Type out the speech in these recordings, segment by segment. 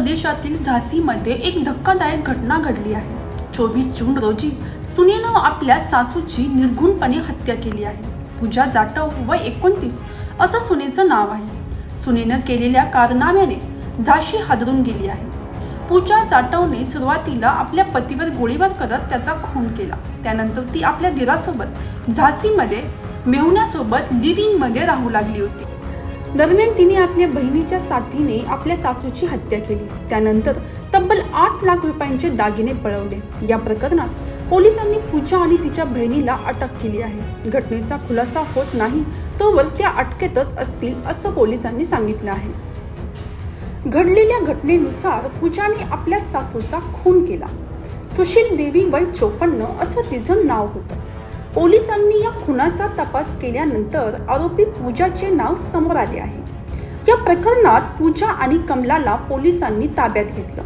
प्रदेशातील झाशीमध्ये एक धक्कादायक घटना घडली आहे. चोवीस जून रोजी सुनेनं आपल्या सासूची निर्घुणपणे हत्या केली आहे. पूजा जाटव व एकोणतीस असं सुनेचं नाव आहे. सुनेनं केलेल्या कारनाम्याने झाशी हादरून गेली आहे. पूजा जाटवने सुरुवातीला आपल्या पतीवर गोळीबार करत त्याचा खून केला. त्यानंतर ती आपल्या दिरासोबत झाशीमध्ये मेहुण्यासोबत लिव्हिंगमध्ये राहू लागली होती. दरम्यान तिने आपल्या बहिणीच्या साथीने आपल्या सासूची हत्या केली. त्यानंतर तब्बल आठ लाख रुपयांचे दागिने पळवले. या प्रकरणात पोलिसांनी पूजा आणि तिच्या बहिणीला अटक केली आहे. घटनेचा खुलासा होत नाही तोवर त्या अटकेतच असतील असं पोलिसांनी सांगितलं आहे. घडलेल्या घटनेनुसार पूजाने आपल्या सासूचा खून केला. सुशील देवी वय चोपन्न असं तिचं नाव होतं. पोलिसांनी या खुनाचा तपास केल्यानंतर आरोपी पूजाचे नाव समोर आले आहे. या प्रकरणात पूजा आणि कमलाला पोलिसांनी ताब्यात घेतलं.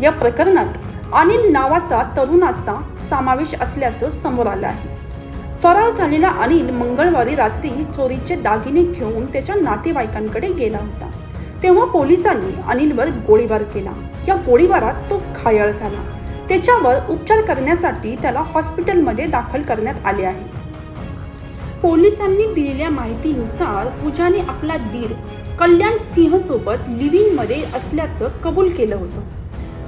या प्रकरणात अनिल नावाचा तरुणाचा समावेश असल्याचं समोर आलं आहे. फरार झालेला अनिल मंगळवारी रात्री चोरीचे दागिने घेऊन त्याच्या नातेवाईकांकडे गेला होता. तेव्हा पोलिसांनी अनिलवर गोळीबार केला. या गोळीबारात तो घायाळ झाला. त्याच्यावर उपचार करण्यासाठी त्याला हॉस्पिटलमध्ये दाखल करण्यात आले आहे. पोलिसांनी दिलेल्या माहितीनुसार पूजाने आपला दीर कल्याण सिंह सोबत लिव्हिंगमध्ये असल्याचं कबूल केलं होतं.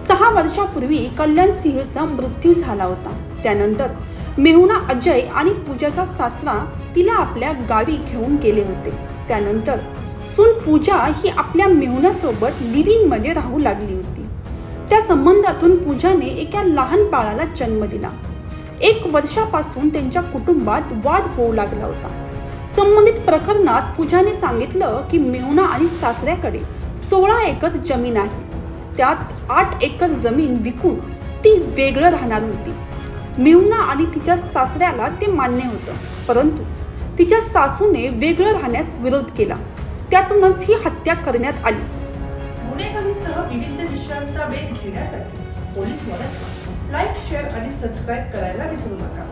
सहा वर्षापूर्वी कल्याण सिंहचा मृत्यू झाला होता. त्यानंतर मेहुणा अजय आणि पूजाचा सासरा तिला आपल्या गावी घेऊन गेले होते. त्यानंतर सून पूजा ही आपल्या मेहुणासोबत लिव्हिंगमध्ये राहू लागली होती. त्या संबंधातून पूजाने एका लहान बाळाला जन्म दिला. एक वर्षापासून त्यांच्या कुटुंबात वाद होऊ लागला होता. संबंधित प्रकरणात पूजाने सांगितलं की मेहुणा आणि सासऱ्याकडे सोळा एकर जमीन आहे. त्यात आठ एकर जमीन विकून ती वेगळं राहणार होती. मेहुणा आणि तिच्या सासऱ्याला ते मान्य होतं परंतु तिच्या सासूने वेगळं राहण्यास विरोध केला. त्यातूनच ही हत्या करण्यात आली. गुन्हेगारीसह विविध विषयांचा वेध घेण्यासाठी पोलीस मदत लाईक शेअर आणि सबस्क्राईब करायला विसरू नका.